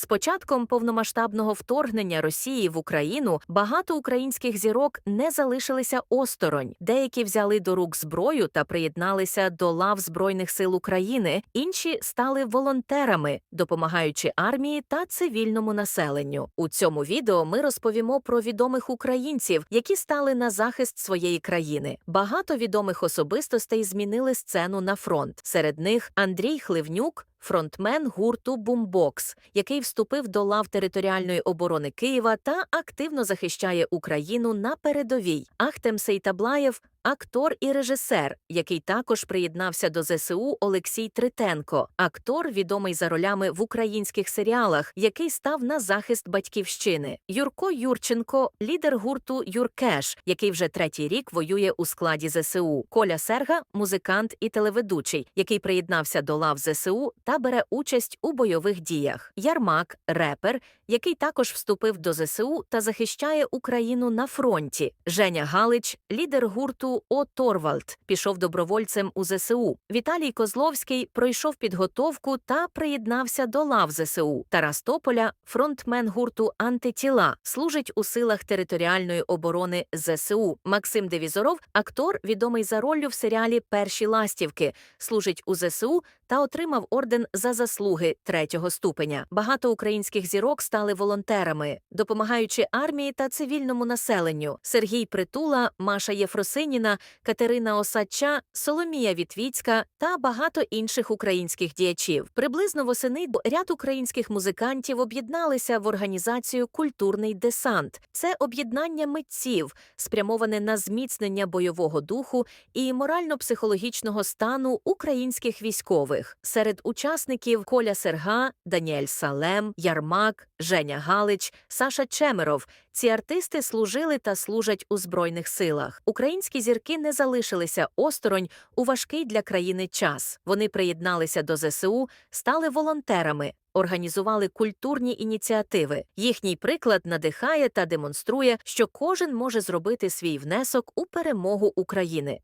З початком повномасштабного вторгнення Росії в Україну багато українських зірок не залишилися осторонь. Деякі взяли до рук зброю та приєдналися до лав Збройних сил України, інші стали волонтерами, допомагаючи армії та цивільному населенню. У цьому відео ми розповімо про відомих українців, які стали на захист своєї країни. Багато відомих особистостей змінили сцену на фронт. Серед них Андрій Хливнюк. Фронтмен гурту Бумбокс, який вступив до лав територіальної оборони Києва та активно захищає Україну на передовій. Ахтем Сейтаблаєв актор і режисер, який також приєднався до ЗСУ Олексій Тритенко, актор, відомий за ролями в українських серіалах, який став на захист батьківщини. Юрко Юрченко, лідер гурту Юркеш, який вже третій рік воює у складі ЗСУ. Коля Серга, музикант і телеведучий, який приєднався до лав ЗСУ та бере участь у бойових діях. Ярмак, репер, який також вступив до ЗСУ та захищає Україну на фронті. Женя Галич, лідер гурту О Торвальд, пішов добровольцем у ЗСУ. Віталій Козловський пройшов підготовку та приєднався до лав ЗСУ. Тарас Тополя, фронтмен гурту Антитіла, служить у силах територіальної оборони ЗСУ. Максим Девізоров, актор, відомий за роллю в серіалі Перші ластівки, служить у ЗСУ та отримав орден за заслуги третього ступеня. Багато українських зірок стали волонтерами, допомагаючи армії та цивільному населенню. Сергій Притула, Маша Єфросиніна, Катерина Осадча, Соломія Вітвіцька та багато інших українських діячів. Приблизно восени ряд українських музикантів об'єдналися в організацію Культурний десант. Це об'єднання митців, спрямоване на зміцнення бойового духу і морально-психологічного стану українських військових. Серед учасників Коля Серга, Даніель Салем, Ярмак, Женя Галич, Саша Чемеров. Ці артисти служили та служать у збройних силах. Українські зірки не залишилися осторонь у важкий для країни час. Вони приєдналися до ЗСУ, стали волонтерами. Організували культурні ініціативи. Їхній приклад надихає та демонструє, що кожен може зробити свій внесок у перемогу України.